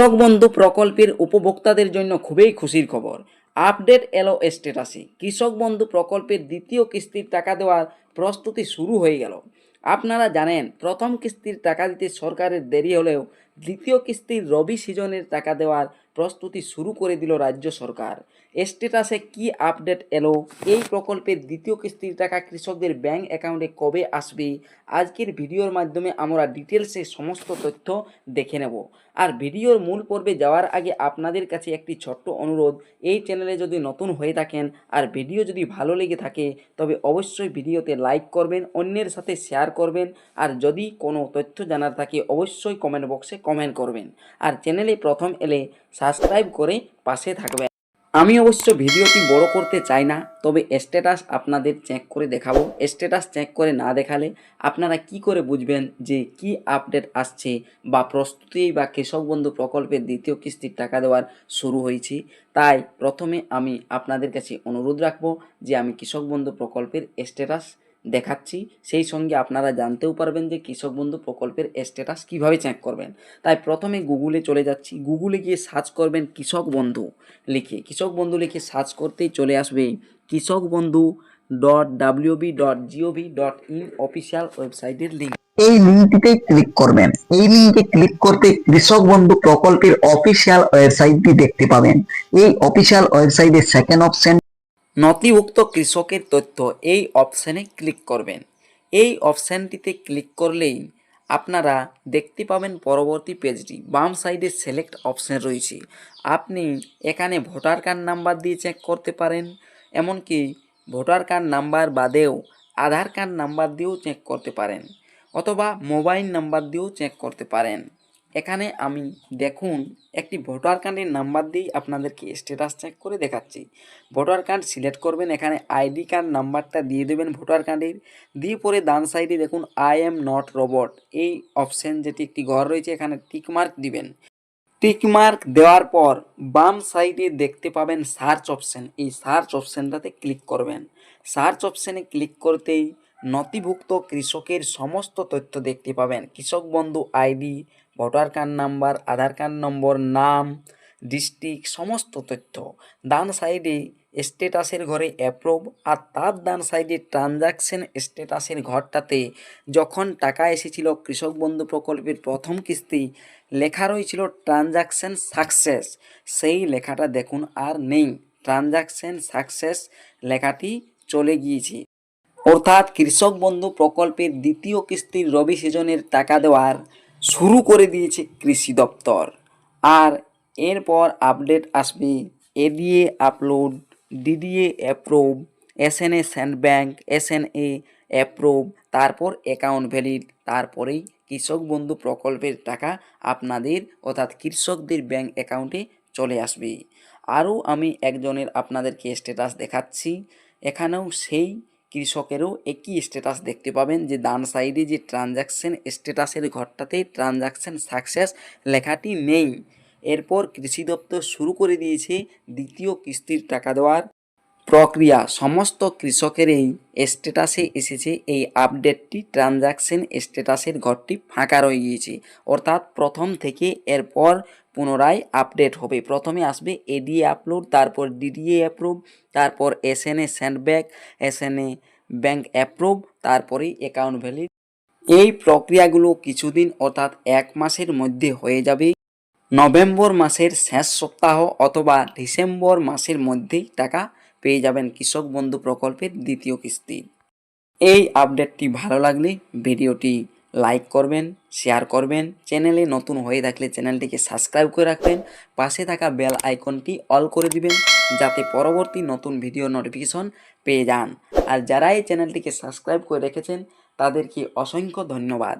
কৃষক বন্ধু প্রকল্পের উপভোক্তাদের জন্য খুবই খুশির খবর। আপডেট এলো স্টেটাসে কৃষক বন্ধু প্রকল্পের দ্বিতীয় কিস্তির টাকা দেওয়ার প্রস্তুতি শুরু হয়ে গেল। আপনারা জানেন, প্রথম কিস্তির টাকা দিতে সরকারের দেরি হলেও দ্বিতীয় কিস্তির রবি সিজনের টাকা দেওয়ার প্রস্তুতি শুরু করে দিল রাজ্য সরকার। স্টেটাসে কি আপডেট এলো? এই প্রকল্পের দ্বিতীয় কিস্তির টাকা কৃষকদের ব্যাংক অ্যাকাউন্টে কবে আসবে? আজকের ভিডিওর মাধ্যমে আমরা ডিটেলসে সমস্ত তথ্য দেখে নেব। আর ভিডিওর মূল পর্বে যাওয়ার আগে আপনাদের কাছে একটি ছোট্ট অনুরোধ, এই চ্যানেলে যদি নতুন হয়ে থাকেন আর ভিডিও যদি ভালো লেগে থাকে, তবে অবশ্যই ভিডিওতে লাইক করবেন, অন্যের সাথে শেয়ার করবেন, আর যদি কোনো তথ্য জানার থাকে, অবশ্যই কমেন্ট বক্সে কমেন্ট করবেন। আর চ্যানেলে প্রথম এলে সাবস্ক্রাইব করে পাশে থাকবে আমি অবশ্য ভিডিওটি বড় করতে চাই না, তবে স্ট্যাটাস আপনাদের চেক করে দেখাবো। স্ট্যাটাস চেক করে না দেখালে আপনারা কি করে বুঝবেন যে কি আপডেট আসছে বা প্রস্তুতি বা কৃষক বন্ধু প্রকল্পের দ্বিতীয় কিস্তির টাকা দেওয়ার শুরু হয়েছে? তাই প্রথমে আমি আপনাদের কাছে অনুরোধ রাখব যে আমি কৃষক বন্ধু প্রকল্পের স্ট্যাটাস দেখাচ্ছি। সেই সঙ্গে আপনারা জানতেও পারবেন যে কৃষক বন্ধু প্রকল্পের স্ট্যাটাস কীভাবে চেক করবেন। তাই প্রথমে গুগলে চলে যাচ্ছি। গুগলে গিয়ে সার্চ করবেন কৃষক বন্ধু লিখে। কৃষক বন্ধু লিখে সার্চ করতেই চলে আসবে Krishak Bandhu dot WB dot GOV dot in official ওয়েবসাইটের লিঙ্ক এই লিঙ্কটিতে ক্লিক করবেন। এই লিঙ্কে ক্লিক করতে কৃষক বন্ধু প্রকল্পের অফিসিয়াল ওয়েবসাইটটি দেখতে পাবেন। এই অফিসিয়াল ওয়েবসাইটের সেকেন্ড অপশন নথিভুক্ত কৃষকের তথ্য এই অপশানে ক্লিক করবেন। এই অপশানটিতে ক্লিক করলেই আপনারা দেখতে পাবেন পরবর্তী পেজটি। বাম সাইডে সিলেক্ট অপশান রয়েছে। আপনি এখানে ভোটার কার্ড নাম্বার দিয়ে চেক করতে পারেন, এমনকি ভোটার কার্ড নাম্বার বাদেও আধার কার্ড নাম্বার দিয়েও চেক করতে পারেন, অথবা মোবাইল নাম্বার দিয়েও চেক করতে পারেন। এখানে আমি দেখুন একটি ভোটার কার্ডের নাম্বার দিয়েই আপনাদেরকে স্ট্যাটাস চেক করে দেখাচ্ছি। ভোটার কার্ড সিলেক্ট করবেন, এখানে আইডি কার্ড নাম্বারটা দিয়ে দেবেন ভোটার কার্ডের। দিয়ে পরে ডান সাইডে দেখুন আই এম নট রোবট এই অপশন যেটি একটি ঘর রয়েছে, এখানে টিকমার্ক দিবেন। টিকমার্ক দেওয়ার পর বাম সাইডে দেখতে পাবেন সার্চ অপশন এই সার্চ অপশনটাতে ক্লিক করবেন। সার্চ অপশানে ক্লিক করতেই নথিভুক্ত কৃষকের সমস্ত তথ্য দেখতে পাবেন। Krishak Bandhu ID voter card number, Aadhaar card number, নাম, ডিস্ট্রিক্ট, সমস্ত তথ্য। ডান সাইডে স্ট্যাটাসের ঘরে অ্যাপ্রুভ আর তার ডান সাইডে ট্রানজাকশন স্ট্যাটাসের ঘরটাতে যখন টাকা এসেছিল কৃষক বন্ধু প্রকল্পের প্রথম কিস্তি, লেখা রয়েছিল ট্রানজাকশন সাকসেস সেই লেখাটা দেখুন আর নেই। ট্রানজাকশন সাকসেস লেখাটি চলে গিয়েছে। অর্থাৎ কৃষক বন্ধু প্রকল্পের দ্বিতীয় কিস্তির রবি সিজনের টাকা দেওয়ার শুরু করে দিয়েছে কৃষি দপ্তর। আর এরপর আপডেট আসবে ADA upload DDA approve, S N A send bank S N A approve, তারপর অ্যাকাউন্ট ভ্যালিড, তারপরেই কৃষক বন্ধু প্রকল্পের টাকা আপনাদের অর্থাৎ কৃষকদের ব্যাঙ্ক অ্যাকাউন্টে চলে আসবে। আরও আমি একজনের আপনাদেরকে স্ট্যাটাস দেখাচ্ছি। এখানেও সেই কৃষকেরও একই স্ট্যাটাস দেখতে পাবেন যে ডান সাইডে যে ট্রানজাকশান স্ট্যাটাসের ঘরটাতে ট্রানজাকশান সাকসেস লেখাটি নেই। এরপর কৃষি দপ্তর শুরু করে দিয়েছে দ্বিতীয় কিস্তির টাকা দেওয়ার প্রক্রিয়া সমস্ত কৃষকেরই স্ট্যাটাসে এসেছে। এই আপডেটটি ট্রানজাকশন স্ট্যাটাসের ঘরটি ফাঁকা রয়ে গিয়েছে। অর্থাৎ প্রথম থেকে এরপর পুনরায় আপডেট হবে। প্রথমে আসবে এডিএ আপলোড তারপর ডিডিএ অ্যাপ্রুভ তারপর S N A send bank S N A bank approve তারপরে অ্যাকাউন্ট ভ্যালিড এই প্রক্রিয়াগুলো কিছুদিন, অর্থাৎ এক মাসের মধ্যে হয়ে যাবে। নভেম্বর মাসের শেষ সপ্তাহ অথবা ডিসেম্বর মাসের মধ্যেই টাকা পেয়ে যাবেন কৃষক বন্ধু প্রকল্পের দ্বিতীয় কিস্তি। এই আপডেটটি ভালো লাগলে ভিডিওটি লাইক করবেন, শেয়ার করবেন, চ্যানেলে নতুন হয়ে থাকলে চ্যানেলটিকে সাবস্ক্রাইব করে রাখবেন, পাশে থাকা বেল আইকনটি অল করে দিবেন যাতে পরবর্তী নতুন ভিডিও নোটিফিকেশন পেয়ে যান। আর যারা এই চ্যানেলটিকে সাবস্ক্রাইব করে রেখেছেন, তাদেরকে অসংখ্য ধন্যবাদ।